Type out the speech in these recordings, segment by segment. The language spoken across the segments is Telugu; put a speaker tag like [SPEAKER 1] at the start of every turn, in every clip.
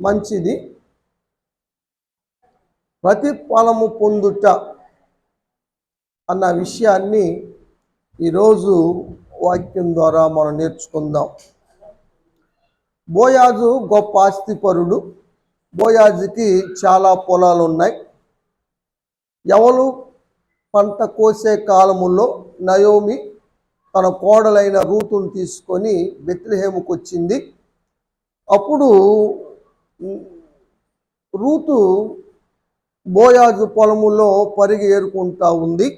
[SPEAKER 1] మంచిది. ప్రతిఫలము పొందుట అన్న విషయాన్ని ఈరోజు వాక్యం ద్వారా మనం నేర్చుకుందాం. బోయాజు గొప్ప ఆస్తిపరుడు. బోయాజుకి చాలా పొలాలు ఉన్నాయి ఎవరు పంట కోసే కాలములో నయోమి తన కోడలైన రూతును తీసుకొని బెత్లహేముకు వచ్చింది అప్పుడు రూతు బోయాజు పొలములో పరిగి ఏరుకుంటా ఉంది.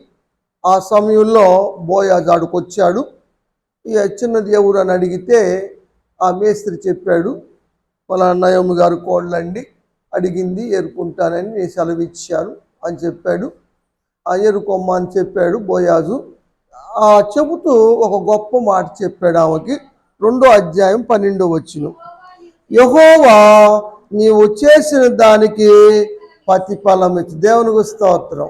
[SPEAKER 1] ఆ సమయంలో బోయాజు ఆడుకొచ్చాడు ఈ చిన్నది ఎవరు అని అడిగితే ఆ మేస్త్రి చెప్పాడు పలానా నయమ్మ గారు కోళ్ళండి అడిగింది ఏరుకుంటానని నేను సెలవిచ్చాను అని చెప్పాడు. ఆ ఏరుకొమ్మ అని చెప్పాడు బోయాజు. ఆ చెబుతూ ఒక గొప్ప మాట చెప్పాడు ఆమెకి. రెండో అధ్యాయం పన్నెండో వచ్చిన యహోవా నీవు చేసిన దానికి ప్రతిఫలం ఇచ్చి దేవునికి స్తోత్రం.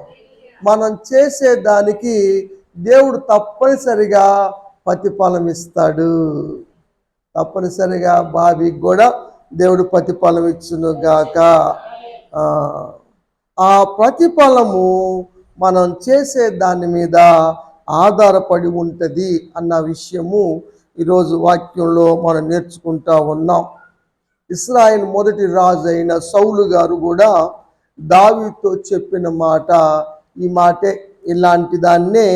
[SPEAKER 1] మనం చేసే దానికి దేవుడు తప్పనిసరిగా ప్రతిఫలం ఇస్తాడు. తప్పనిసరిగా బాబీకి కూడా దేవుడు ప్రతిఫలం ఇచ్చును గాక. ఆ ప్రతిఫలము మనం చేసే దాని మీద ఆధారపడి ఉంటుంది అన్న విషయము ఈరోజు వాక్యంలో మనం నేర్చుకుంటా ఉన్నాం. ఇస్రాయిల్ మొదటి రాజు అయిన సౌలు గారు కూడా దావితో చెప్పిన మాట ఈ మాటే ఇలాంటి దాన్నే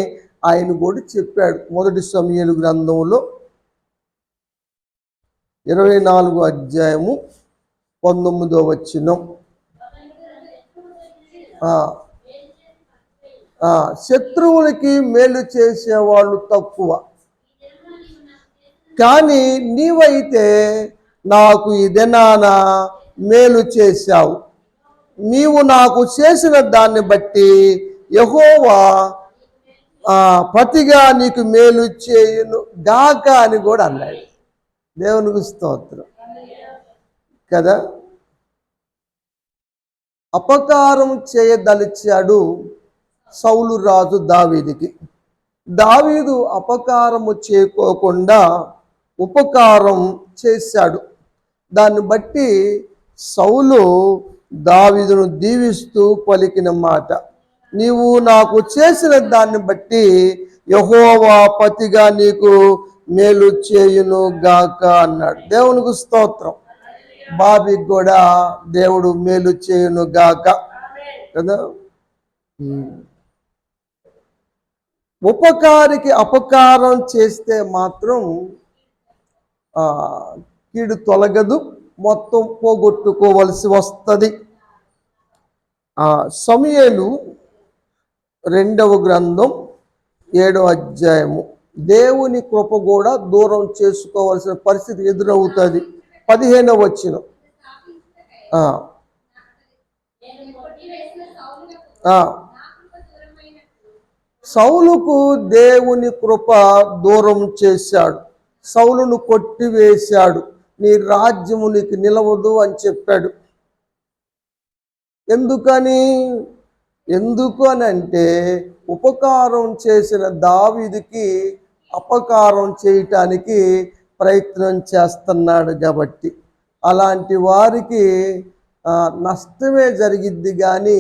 [SPEAKER 1] ఆయన కూడా చెప్పాడు మొదటి సమయలు గ్రంథంలో. ఇరవై నాలుగు అధ్యాయము పంతొమ్మిదో వచ్చినం శత్రువులకి మేలు చేసేవాళ్ళు తక్కువ. కానీ నీవైతే నాకు ఈ దినాన మేలు చేశావు. నీవు నాకు చేసిన దాన్ని బట్టి యహోవా పతిగా ప్రతిగా నీకు మేలు చేయును గాక అని కూడా అన్నాడు. దేవునికి స్తోత్రం. కదా? అపకారం చేయదలిచాడు సౌలు రాజు దావీదికి. దావీదు అపకారము చేయకోకుండా ఉపకారం చేశాడు. దాన్ని బట్టి సౌలు దావీదును దీవిస్తూ పలికిన మాట. నీవు నాకు చేసిన దాన్ని బట్టి యహోవా పతిగా నీకు మేలు చేయును గాక అన్నాడు. దేవునికి స్తోత్రం. బాబీకి కూడా దేవుడు మేలు చేయును గాక. కదా? ఉమ్. ఉపకారికి అపకారం చేస్తే మాత్రం కీడు తొలగదు మొత్తం పోగొట్టుకోవలసి వస్తుంది. సమయలు రెండవ గ్రంథం ఏడవ అధ్యాయము. దేవుని కృప కూడా దూరం చేసుకోవాల్సిన పరిస్థితి ఎదురవుతుంది. పదిహేనవ వచ్చిన సౌలుకు దేవుని కృప దూరం చేశాడు. సౌలును కొట్టివేశాడు. నీ రాజ్యము నీకు నిలవదు అని చెప్పాడు. ఎందుకని? ఎందుకు అని అంటే ఉపకారం చేసిన దావీదికి అపకారం చేయటానికి ప్రయత్నం చేస్తున్నాడు కాబట్టి. అలాంటి వారికి నష్టమే జరిగిద్ది కానీ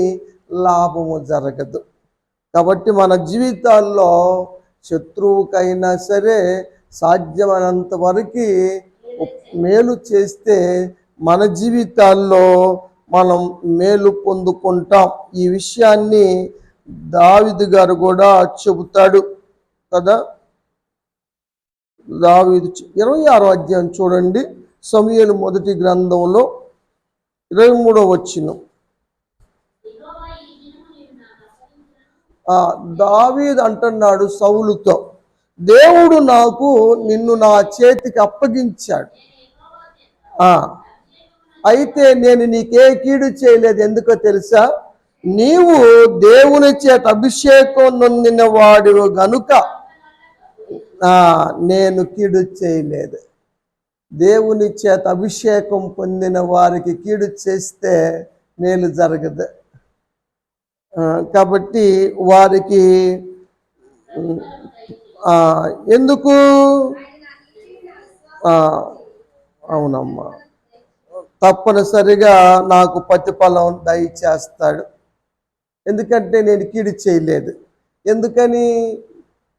[SPEAKER 1] లాభము జరగదు. కాబట్టి మన జీవితాల్లో శత్రువుకైనా సరే సాధ్యమైనంత వరకు మేలు చేస్తే మన జీవితాల్లో మనం మేలు పొందుకుంటాం. ఈ విషయాన్ని దావిదు గారు కూడా చెబుతాడు కదా? దావిదు ఇరవై ఆరో అధ్యాయం చూడండి. సమయలు మొదటి గ్రంథంలో ఇరవై మూడో వచ్చిన దావీద్ అంటున్నాడు సౌలుతో. దేవుడు నాకు నిన్ను నా చేతికి అప్పగించాడు. అయితే నేను నీకే కీడు చేయలేదు. ఎందుకో తెలుసా? నీవు దేవుని చేత అభిషేకం నొందిన వాడివి గనుక నేను కీడు చేయలేదు. దేవుని చేత అభిషేకం పొందిన వారికి కీడు చేస్తే మేలు జరగదు. కాబట్టి వారికి ఎందుకు? అవునమ్మా. తప్పనిసరిగా నాకు ప్రతిఫలం దయచేస్తాడు. ఎందుకంటే నేను కీడు చేయలేదు. ఎందుకని?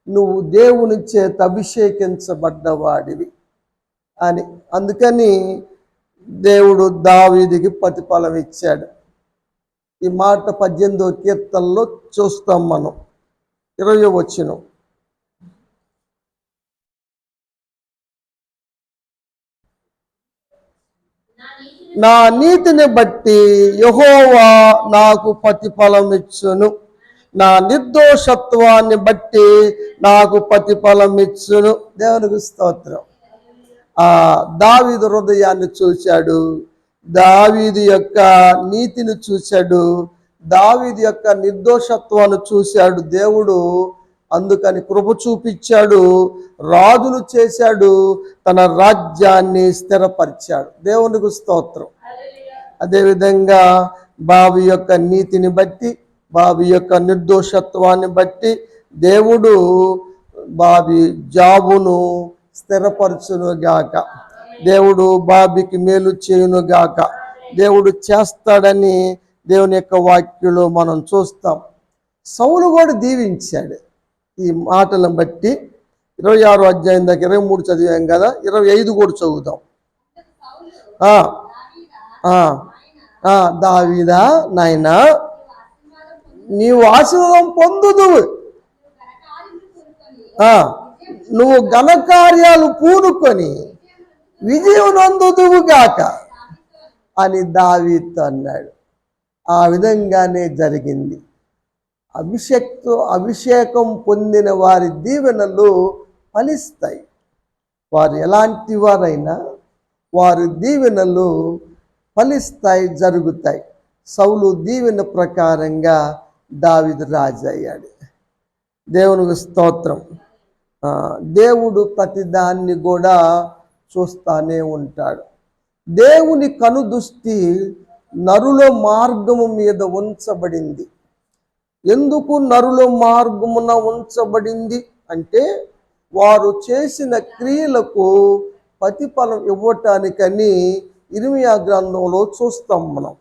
[SPEAKER 1] నువ్వు దేవుని చేత అభిషేకించబడ్డవాడివి అని. అందుకని దేవుడు దావీదికి ప్రతిఫలం ఇచ్చాడు. ఈ మాట పద్దెనిమిదో కీర్తనలో చూస్తాం మనం. ఇరవై వచ్చినాం నా నీతిని బట్టి యహోవా నాకు ప్రతిఫలం ఇచ్చును నా నిర్దోషత్వాన్ని బట్టి నాకు ప్రతిఫలం ఇచ్చును దేవునికి స్తోత్రం. ఆ దావీదు హృదయాన్ని చూశాడు. దావీదు యొక్క నీతిని చూశాడు. దావీదు యొక్క నిర్దోషత్వాన్ని చూశాడు. దేవుడు అందుకని కృప చూపించాడు రాజులు చేశాడు తన రాజ్యాన్ని స్థిరపరిచాడు. దేవునికి స్తోత్రం. అదేవిధంగా బాబు యొక్క నీతిని బట్టి బాబు యొక్క నిర్దోషత్వాన్ని బట్టి దేవుడు బాబి జాబును స్థిరపరచును గాక దేవుడు బాబికి మేలు చేయునుగాక. దేవుడు చేస్తాడని దేవుని యొక్క వాక్యంలో మనం చూస్తాం. సౌలు కూడా దీవించాడు. ఈ మాటలను బట్టి ఇరవై ఆరు అధ్యాయం దాకా ఇరవై మూడు చదివాం కదా ఇరవై ఐదు కూడా చదువుతాం. దావిదా నాయనా నీవు ఆశీర్వాదం పొందుదువు. ఆ, నువ్వు ఘనకార్యాలు పూనుకొని విజయం నందుదువు గాక అని దావీతో అన్నాడు. ఆ విధంగానే జరిగింది. అభిషేక్తో అభిషేకం పొందిన వారి దీవెనలు ఫలిస్తాయి. వారు ఎలాంటి వారైనా వారి దీవెనలు ఫలిస్తాయి జరుగుతాయి. సౌలు దీవెన ప్రకారంగా దావిదు రాజు అయ్యాడు. దేవునికి స్తోత్రం. దేవుడు ప్రతిదాన్ని కూడా చూస్తానే ఉంటాడు. దేవుని కనుదృష్టి నరుల మార్గము మీద ఉంచబడింది. ఎందుకు నరుల మార్గమున ఉంచబడింది? అంటే వారు చేసిన క్రియలకు ప్రతిఫలం ఇవ్వటానికని ఇరిమియా గ్రంథంలో చూస్తాం మనం.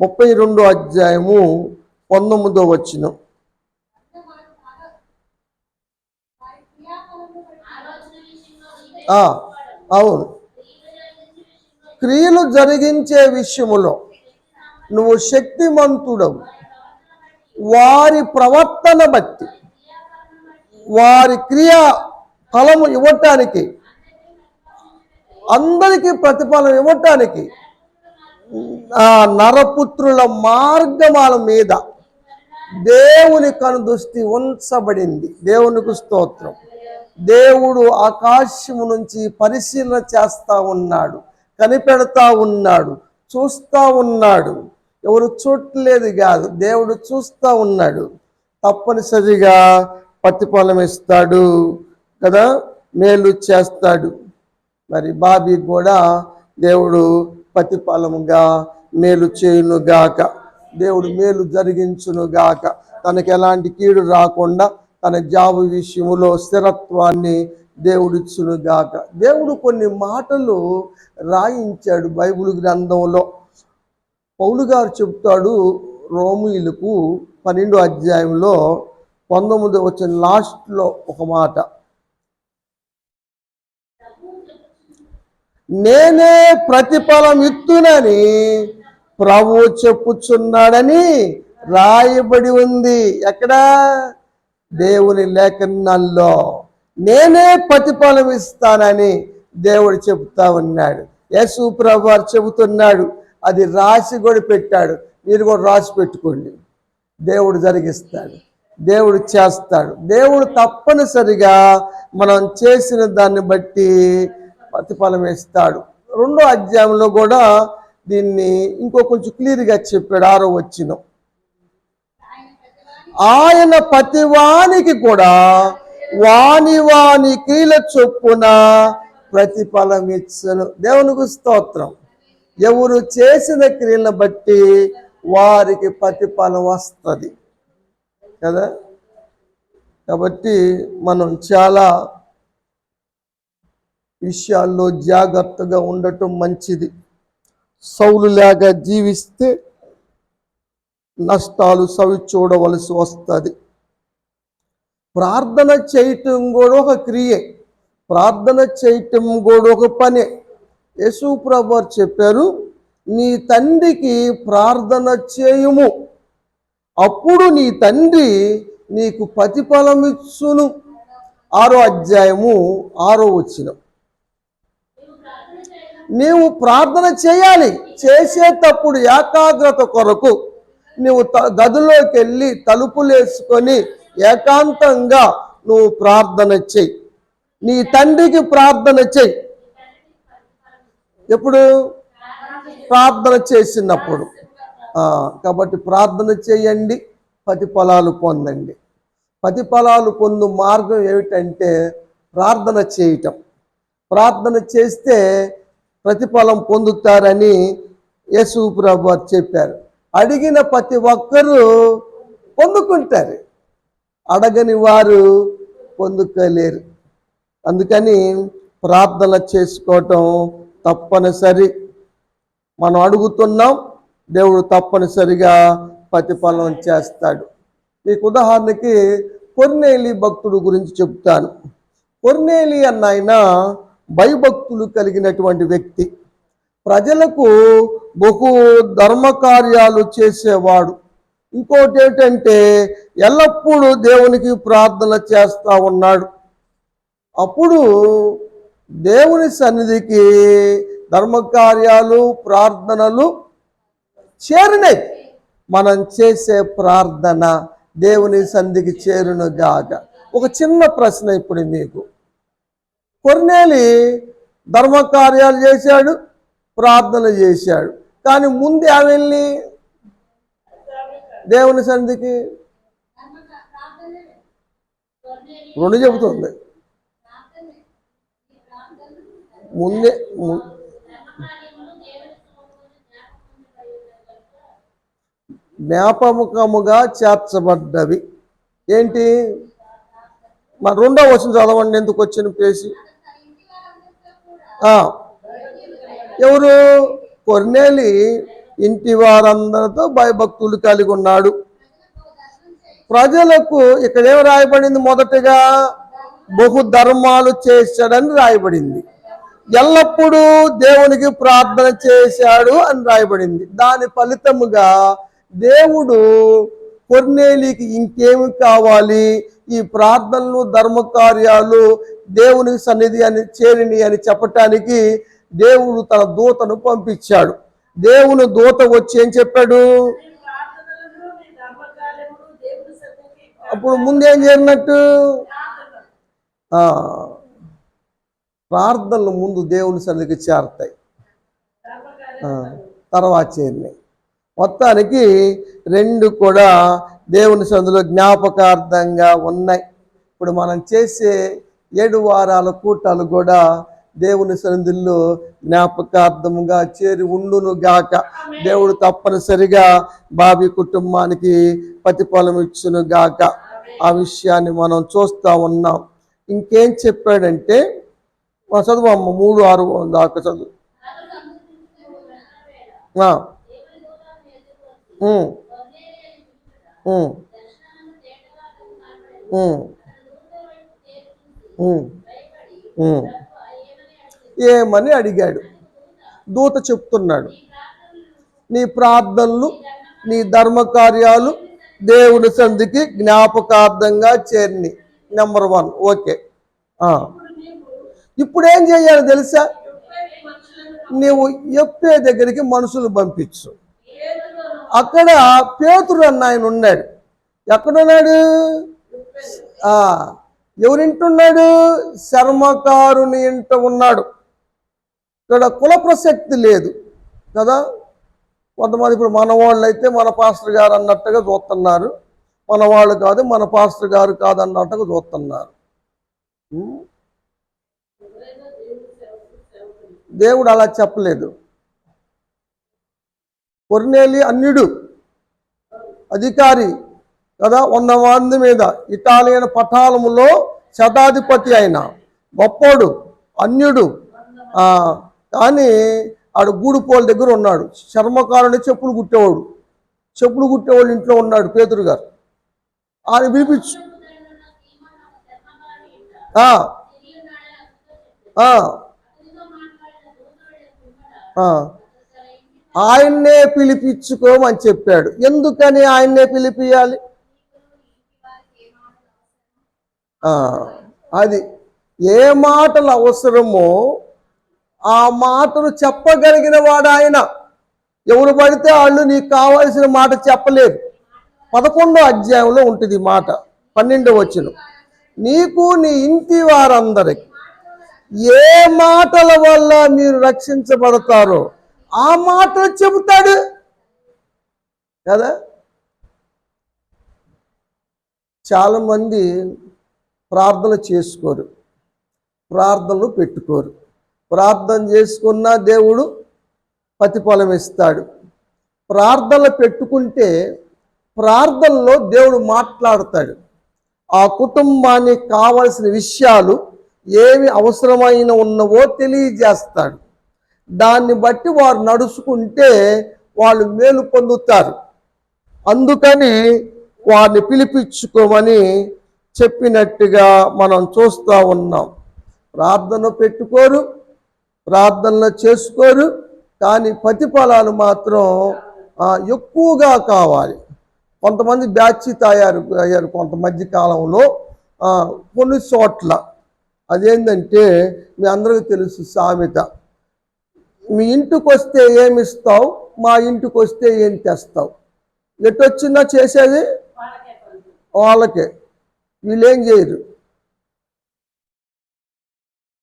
[SPEAKER 1] ముప్పై రెండో అధ్యాయము పంతొమ్మిదో వచ్చిన అవును. క్రియలు జరిగించే విషయంలో నువ్వు శక్తిమంతుడవు. వారి ప్రవర్తన బట్టి వారి క్రియా ఫలము ఇవ్వటానికి అందరికీ ప్రతిఫలం ఇవ్వటానికి ఆ నరపుత్రుల మార్గమాల మీద దేవుని కనుదృష్టి ఉంచబడింది. దేవునికి స్తోత్రం. దేవుడు ఆకాశము నుంచి పరిశీలన చేస్తా ఉన్నాడు కనిపెడతా ఉన్నాడు చూస్తా ఉన్నాడు. ఎవరు చూడలేదు కాదు దేవుడు చూస్తా ఉన్నాడు. తప్పనిసరిగా ప్రతిఫలం ఇస్తాడు కదా మేలు చేస్తాడు. మరి బాబీ కూడా దేవుడు ప్రతిఫలముగా మేలు చేయునుగాక దేవుడు మేలు జరిగించును గాక. తనకి ఎలాంటి కీడు రాకుండా తన జాబు విషయంలో స్థిరత్వాన్ని దేవుడిచ్చును గాక. దేవుడు కొన్ని మాటలు రాయించాడు బైబిల్ గ్రంథంలో. పౌలు గారు చెప్తాడు రోమిలకు పన్నెండో అధ్యాయంలో పంతొమ్మిది వచ్చిన లాస్ట్లో ఒక మాట. నేనే ప్రతిఫలం ఇత్తునని ప్రభు చెప్పుచున్నాడని రాయబడి ఉంది. ఎక్కడ? దేవుని లేఖనాల్లో. నేనే ప్రతిఫలం ఇస్తానని దేవుడు చెబుతా ఉన్నాడు. యేసు ప్రభు చెబుతున్నాడు అది రాసి కూడా పెట్టాడు. మీరు కూడా రాసి పెట్టుకోండి. దేవుడు జరిగిస్తాడు. దేవుడు చేస్తాడు. దేవుడు తప్పనిసరిగా మనం చేసిన దాన్ని బట్టి ప్రతిఫలం ఇస్తాడు. రెండో అధ్యాయంలో కూడా దీన్ని ఇంకో కొంచెం క్లియర్గా చెప్పాడు. ఆరో వచ్చిన ఆయన ప్రతివానికి కూడా వాని వాని క్రియల చొప్పున ప్రతిఫలం ఇచ్చను. దేవునికి స్తోత్రం. ఎవరు చేసిన క్రియలను బట్టి వారికి ప్రతిఫలం వస్తుంది. కదా? కాబట్టి మనం చాలా విషయాల్లో జాగ్రత్తగా ఉండటం మంచిది. సౌలు లేక జీవిస్తే నష్టాలు సవి చూడవలసి వస్తుంది. ప్రార్థన చేయటం కూడా ఒక క్రియే. ప్రార్థన చేయటం కూడా ఒక పనే. యేసు ప్రభు చెప్పారు నీ తండ్రికి ప్రార్థన చేయుము. అప్పుడు నీ తండ్రి నీకు ప్రతిఫలమిచ్చును ఆరో అధ్యాయము ఆరో వచ్చిన. నీవు ప్రార్థన చేయాలి. చేసేటప్పుడు ఏకాగ్రత కొరకు నువ్వు త- గదిలోకి వెళ్ళి తలుపులేసుకొని ఏకాంతంగా నువ్వు ప్రార్థన చెయ్యి నీ తండ్రికి ప్రార్థన చెయ్యి ఎప్పుడు? ప్రార్థన చేసినప్పుడు. కాబట్టి ప్రార్థన చేయండి ప్రతిఫలాలు పొందండి. ప్రతిఫలాలు పొందు మార్గం ఏమిటంటే ప్రార్థన చేయటం. ప్రార్థన చేస్తే ప్రతిఫలం పొందుతారని యేసు ప్రభు చెప్పారు. అడిగిన ప్రతి ఒక్కరూ పొందుకుంటారు. అడగని వారు పొందుకోలేరు. అందుకని ప్రార్థన చేసుకోవటం తప్పనిసరి. మనం అడుగుతున్నాం దేవుడు తప్పనిసరిగా ప్రతిఫలం చేస్తాడు. మీకు ఉదాహరణకి కొర్నేలి భక్తుడు గురించి చెప్తాను. కొర్నేలి అన్న ఆయన భయభక్తులు కలిగినటువంటి వ్యక్తి. ప్రజలకు బహు ధర్మకార్యాలు చేసేవాడు. ఇంకోటి ఏంటంటే ఎల్లప్పుడూ దేవునికి ప్రార్థన చేస్తూ ఉన్నాడు. అప్పుడు దేవుని సన్నిధికి ధర్మకార్యాలు ప్రార్థనలు చేరినాయి మనం చేసే ప్రార్థన దేవుని సన్నిధికి చేరును గాక ఒక చిన్న ప్రశ్న ఇప్పుడు మీకు. కొర్నేలి ధర్మకార్యాలు చేశాడు ప్రార్థన చేశాడు. కానీ ముందు వెళ్ళి దేవుని సన్నిధికి రెండు చెబుతుంది. ముందే జ్ఞాపముఖముగా చేర్చబడ్డవి. ఏంటి? మరి రెండో వచ్చిన చదవండి ఎందుకు వచ్చిన ప్లేసి ఎవరు? కొర్నేలి ఇంటి వారందరితో భయభక్తులు కలిగి ఉన్నాడు. ప్రజలకు ఇక్కడ ఏం రాయబడింది? మొదటగా బహు ధర్మాలు చేశాడని రాయబడింది. ఎల్లప్పుడూ దేవునికి ప్రార్థన చేశాడు అని రాయబడింది. దాని ఫలితముగా దేవుడు కొర్నేలికి ఇంకేమి కావాలి? ఈ ప్రార్థనలు ధర్మకార్యాలు దేవుని సన్నిధి అని చేరిని అని చెప్పటానికి దేవుడు తన దూతను పంపించాడు. దేవుని దూత వచ్చి ఏం చెప్పాడు? అప్పుడు ముందేం చేరినట్టు? ఆ, ప్రార్థనలు ముందు దేవుని సన్నిధికి చేరుతాయి. తర్వాత చేరినాయి. మొత్తానికి రెండు కూడా దేవుని సందులో జ్ఞాపకార్థంగా ఉన్నాయి. ఇప్పుడు మనం చేసే ఏడు వారాల కూటాలు కూడా దేవుని సన్నిధుల్లో జ్ఞాపకార్థముగా చేరి ఉండును గాక. దేవుడు తప్పనిసరిగా బాబీ కుటుంబానికి ప్రతిఫలం ఇచ్చును గాక. ఆ విషయాన్ని మనం చూస్తూ ఉన్నాం. ఇంకేం చెప్పాడంటే చదువు అమ్మ మూడు ఆరు దాకా చదువు. ఏమని అడిగాడు. దూత చెప్తున్నాడు. నీ ప్రార్థనలు నీ ధర్మకార్యాలు దేవుని సంధికి జ్ఞాపకార్థంగా చేరిని. నెంబర్ వన్ ఓకే ఇప్పుడు ఏం చేయాలి తెలుసా? నీవు ఎప్పే దగ్గరికి మనుషులు పంపించు. అక్కడ పేతురు అన్న ఆయన ఉన్నాడు. ఎక్కడున్నాడు? ఎవరింటున్నాడు? శర్మకారుని ఇంట ఉన్నాడు. ఇక్కడ కుల ప్రసక్తి లేదు. కదా? కొంతమంది ఇప్పుడు మన వాళ్ళు అయితే మన పాస్టర్ గారు అన్నట్టుగా చూస్తున్నారు. మన వాళ్ళు కాదు మన పాస్టర్ గారు కాదు అన్నట్టుగా చూస్తున్నారు దేవుడు అలా చెప్పలేదు. కొర్నేలి అన్యుడు అధికారి కదా వంద మంది మీద ఇటాలియన్ పఠాలములో శతాధిపతి అయిన గొప్పోడు అన్యుడు కానీ ఆడు గూడుపోల దగ్గర ఉన్నాడు. చర్మకారుని చెప్పులు కుట్టేవాడు. చెప్పులు కుట్టేవాడు ఇంట్లో ఉన్నాడు పేతురు గారు. ఆయన పిలిపించు. ఆయన్నే పిలిపించుకోమని చెప్పాడు. ఎందుకని ఆయన్నే పిలిపియాలి అది ఏ మాటలు అవసరమో ఆ మాటలు చెప్పగలిగిన వాడు ఆయన. ఎవరు పడితే వాళ్ళు నీకు కావాల్సిన మాట చెప్పలేరు. పదకొండో అధ్యాయంలో ఉంటుంది మాట. పన్నెండో వచ్చిన నీకు నీ ఇంటి వారందరికి ఏ మాటల వల్ల మీరు రక్షించబడతారో ఆ మాటలు చెబుతాడు. కదా? చాలామంది ప్రార్థనలు ప్రార్థన చేసుకోరు. ప్రార్థనలు పెట్టుకోరు. ప్రార్థన చేసుకున్న దేవుడు ప్రతిఫలం ఇస్తాడు. ప్రార్థనలు పెట్టుకుంటే ప్రార్థనలో దేవుడు మాట్లాడతాడు. ఆ కుటుంబానికి కావలసిన విషయాలు ఏమి అవసరమైన ఉన్నవో తెలియజేస్తాడు. దాన్ని బట్టి వారు నడుచుకుంటే వాళ్ళు మేలు పొందుతారు. అందుకని వారిని పిలిపించుకోమని చెప్పినట్టుగా మనం చూస్తూ ఉన్నాం. ప్రార్థన పెట్టుకోరు ప్రార్థనలు చేసుకోరు కానీ ప్రతిఫలాలు మాత్రం ఎక్కువగా కావాలి. కొంతమంది బ్యాచ్ తయారు అయ్యారు కొంత మధ్య కాలంలో కొన్ని చోట్ల. అదేంటంటే మీ అందరికీ తెలుసు సామెత. మీ ఇంటికి వస్తే ఏమి ఇస్తావు మా ఇంటికి వస్తే ఏం తెస్తావు? ఎటు వచ్చినా చేసేది?
[SPEAKER 2] వాళ్ళకే.
[SPEAKER 1] వీళ్ళేం చేయరు.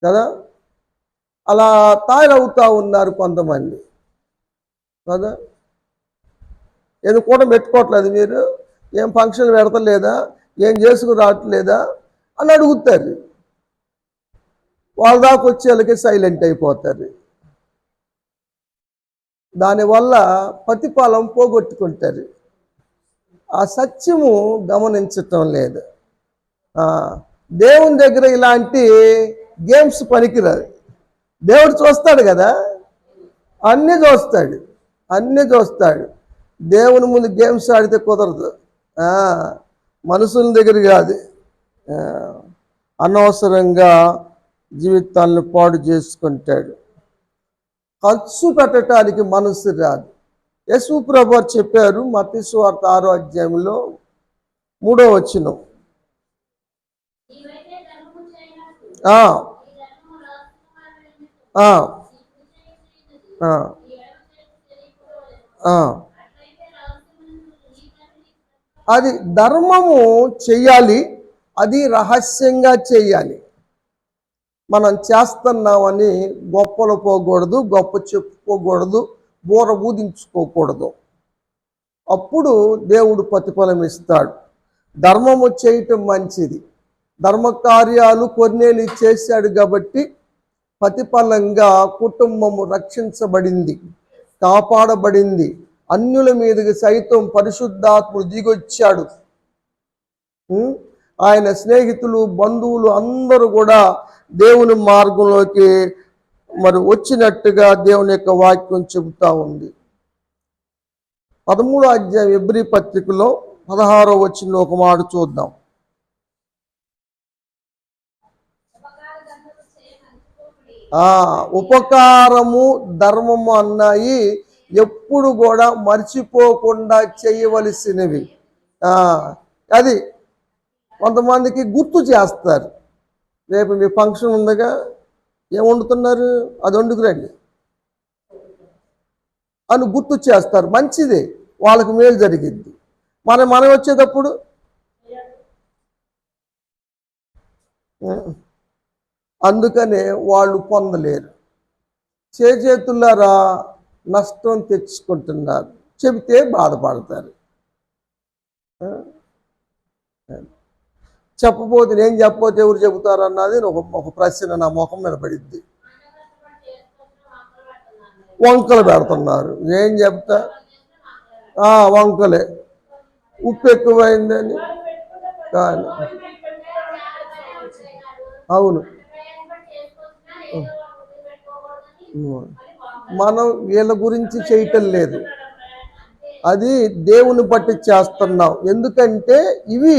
[SPEAKER 1] కదా? అలా తయారవుతూ ఉన్నారు కొంతమంది. కదా? ఏది కూడా పెట్టుకోవట్లేదు మీరు. ఏం ఫంక్షన్ పెడతలేదా? ఏం చేసుకు రావట్లేదా? అని అడుగుతారు. వాళ్ళ దాకా వచ్చేళ్ళకి సైలెంట్ అయిపోతారు. దానివల్ల ప్రతిఫలం పోగొట్టుకుంటారు. ఆ సత్యము గమనించటం లేదు. దేవుని దగ్గర ఇలాంటి గేమ్స్ పనికిరాదు. దేవుడు చూస్తాడు కదా? అన్నీ చూస్తాడు. అన్నీ చూస్తాడు. దేవుని ముందు గేమ్స్ ఆడితే కుదరదు. మనుషుల దగ్గర కాదు. అనవసరంగా జీవితాలను పాడు చేసుకుంటాడు. ఖర్చు పెట్టడానికి మనసు రాదు. యశు ప్రభు చెప్పారు మతీశ్వార్త ఆరో అధ్యాయంలో మూడో
[SPEAKER 3] వచ్చిన
[SPEAKER 1] అది ధర్మము చెయ్యాలి అది రహస్యంగా చేయాలి. మనం చేస్తున్నామని గొప్పలు పోకూడదు గొప్ప చెప్పుకోకూడదు బూర ఊదించుకోకూడదు. అప్పుడు దేవుడు ప్రతిఫలం ఇస్తాడు. ధర్మము చేయటం మంచిది. ధర్మ కార్యాలు కొన్నేళ్ళు చేశాడు కాబట్టి ప్రతిఫలంగా కుటుంబము రక్షించబడింది కాపాడబడింది. అన్యుల మీదకి సైతం పరిశుద్ధాత్ముడు దిగొచ్చాడు. ఆయన స్నేహితులు బంధువులు అందరూ కూడా దేవుని మార్గంలోకి మరి వచ్చినట్టుగా దేవుని యొక్క వాక్యం చెబుతా ఉంది. పదమూడో అధ్యాయం ఎబ్రి పత్రికలో పదహారో వచ్చిన ఒక మాట చూద్దాం. ఉపకారము ధర్మము అన్నాయి ఎప్పుడు కూడా మర్చిపోకుండా చేయవలసినవి. అది కొంతమందికి గుర్తు చేస్తారు. రేపు మీ ఫంక్షన్ ఉండగా ఏం వండుతున్నారు? అది వండుకురండి. అని గుర్తు చేస్తారు. మంచిదే. వాళ్ళకి మేలు జరిగింది మనం మనం వచ్చేటప్పుడు? అందుకనే వాళ్ళు పొందలేరు. చేతులారా నష్టం తెచ్చుకుంటున్నారు. చెబితే బాధపడతారు. చెప్పబోతే నేను చెప్పబోతే ఎవరు చెబుతారు అన్నది ఒక ఒక ప్రశ్న నా ముఖం మీద పడిద్ది
[SPEAKER 3] వంకలు
[SPEAKER 1] పెడుతున్నారు. ఏం చెప్తా? వంకలే. ఉప్పు ఎక్కువైందని. కానీ అవును. మనం వీళ్ళ గురించి చేయటం లేదు. అది దేవుని బట్టి చేస్తున్నాం ఎందుకంటే ఇవి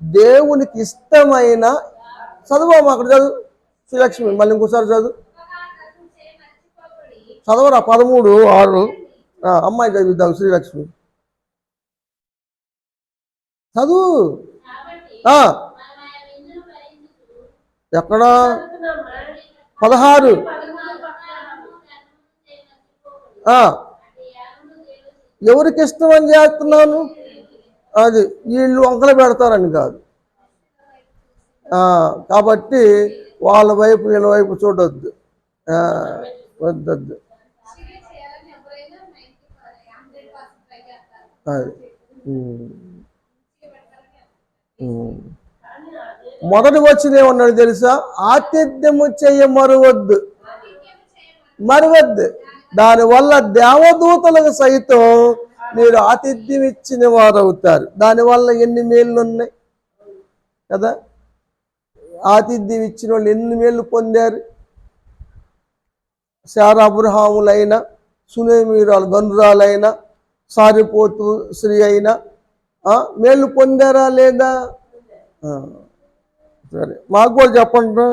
[SPEAKER 1] దేవునికి ఇష్టమైన చదువు అక్కడ చదువు. శ్రీలక్ష్మి మళ్ళీ ఇంకోసారి చదువు. చదవరా? పదమూడు ఆరు. అమ్మాయి చదివిద్దాం శ్రీలక్ష్మి. చదువు. ఎక్కడ? పదహారు. ఎవరికి ఇష్టం అని చేస్తున్నాను అది వీళ్ళు వంకలు పెడతారని కాదు. కాబట్టి వాళ్ళ వైపు వీళ్ళ వైపు చూడొద్దు. ఆ, వద్దొద్దు. అది. మొదటి వచ్చింది ఏమన్నాడు తెలుసా? ఆతిథ్యము చెయ్య మరువద్దు. మరువద్దు. దానివల్ల దేవదూతలకు సైతం మీరు ఆతిథ్యం ఇచ్చిన వారు అవుతారు. దానివల్ల ఎన్ని మేళ్ళు ఉన్నాయి? కదా? ఆతిథ్యం ఇచ్చిన వాళ్ళు ఎన్ని మేళ్ళు పొందారు? శారా అబ్రహాములైన సునేమీరాలు గనురాలైన సారిపోతు శ్రీ అయినా మేలు పొందారా లేదా? సరే. మాకు కూడా చెప్పండి.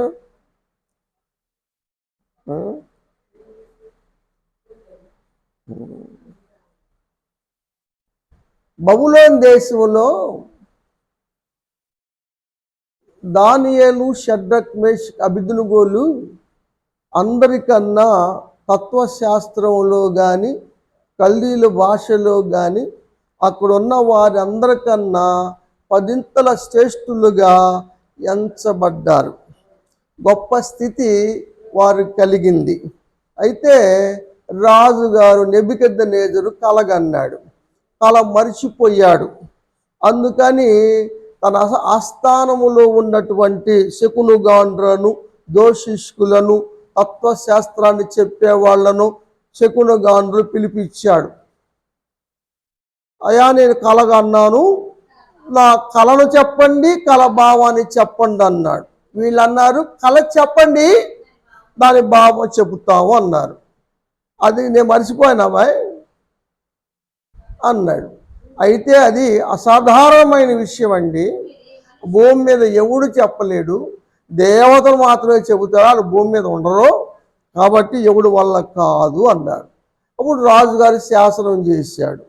[SPEAKER 1] ఆ? బబులోన్ దేశంలో దానియేలు షడ్రక్ మేష్ అభిదునుగోలు అందరికన్నా తత్వశాస్త్రంలో కానీ కల్దీల భాషలో కానీ అక్కడున్న వారి అందరికన్నా పదింతల శ్రేష్ఠులుగా ఎంచబడ్డారు. గొప్ప స్థితి వారు కలిగింది. అయితే రాజుగారు నెబికెద్ద నేజరు కలగన్నాడు. తల మరిచిపోయాడు. అందుకని తన ఆస్థానములో ఉన్నటువంటి శకునుగాండ్రను దోషిష్కులను తత్వశాస్త్రాన్ని చెప్పే వాళ్ళను శకునుగాండ్రు పిలిపించాడు. అయా నేను కలగన్నాను నా కళను చెప్పండి కళ భావాన్ని చెప్పండి అన్నాడు. వీళ్ళు అన్నారు కళ చెప్పండి దాని భావం చెబుతాము అన్నారు. అది నేను మర్చిపోయినామా అన్నాడు. అయితే అది అసాధారణమైన విషయం అండి. భూమి మీద ఎవడు చెప్పలేడు. దేవతలు మాత్రమే చెబుతారు. వాళ్ళు భూమి మీద ఉండరు. కాబట్టి ఎవడు వల్ల కాదు అన్నాడు. అప్పుడు రాజుగారి శాసనం చేశాడు.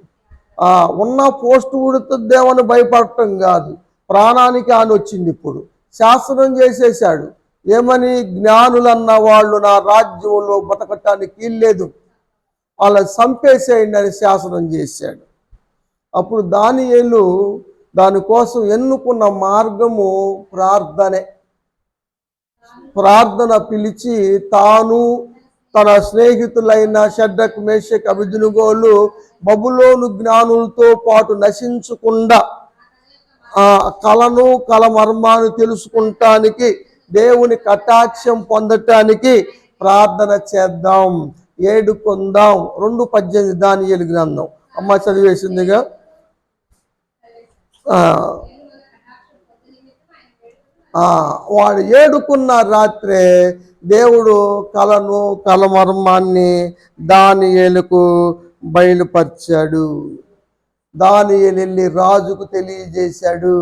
[SPEAKER 1] ఉన్న పోస్ట్ ఉడుతుందేమని భయపడటం కాదు. ప్రాణానికి ఆని వచ్చింది ఇప్పుడు. శాసనం చేసేసాడు ఏమని? జ్ఞానులన్న వాళ్ళు నా రాజ్యంలో బతకటానికి లేదు వాళ్ళని చంపేసేయండి అని శాసనం చేశాడు. అప్పుడు దానియేలు దానికోసం ఎన్నుకున్న మార్గము ప్రార్థనే. ప్రార్థన పిలిచి తాను తన స్నేహితులైన షడ్డక్ మేషక్ అభిజునుగోలు బబులోను జ్ఞానులతో పాటు నశించకుండా ఆ కళను కళ మర్మాన్ని తెలుసుకుంటానికి దేవుని కటాక్షం పొందటానికి ప్రార్థన చేద్దాం. ఏడు కొందాం రెండు పద్దెనిమిది దాని గ్రంథం. అమ్మ చదివేసిందిగా? వాడు ఏడుకున్న రాత్రే దేవుడు కలను కలమర్మాన్ని దానియలకు బయలుపరిచాడు. దాని వెళ్ళి రాజుకు తెలియజేశాడు.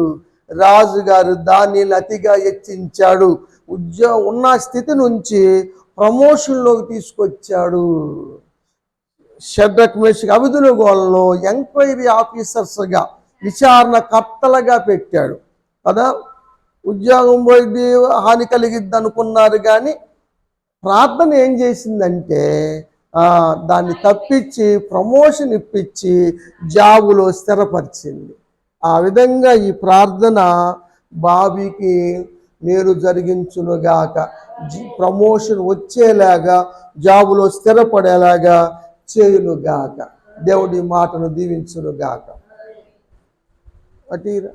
[SPEAKER 1] రాజుగారు దానిని అతిగా హెచ్చించాడు ఉద్యోగం ఉన్న స్థితి నుంచి ప్రమోషన్లోకి తీసుకొచ్చాడు. షడ్రక్ మేషిక్ అవిధుల గోళ్ళను ఎంక్వైరీ ఆఫీసర్స్గా విచారణకర్తలుగా పెట్టాడు. కదా? ఉద్యోగం పోయింది హాని కలిగిద్ది అనుకున్నారు కానీ ప్రార్థన ఏం చేసిందంటే దాన్ని తప్పించి ప్రమోషన్ ఇప్పించి జాబులో స్థిరపరిచింది. ఆ విధంగా ఈ ప్రార్థన బాబీకి మేలు జరిగించునుగాక. ప్రమోషన్ వచ్చేలాగా జాబులో స్థిరపడేలాగా చేయునుగాక. దేవుడి మాటను దీవించునుగాక. అటీరా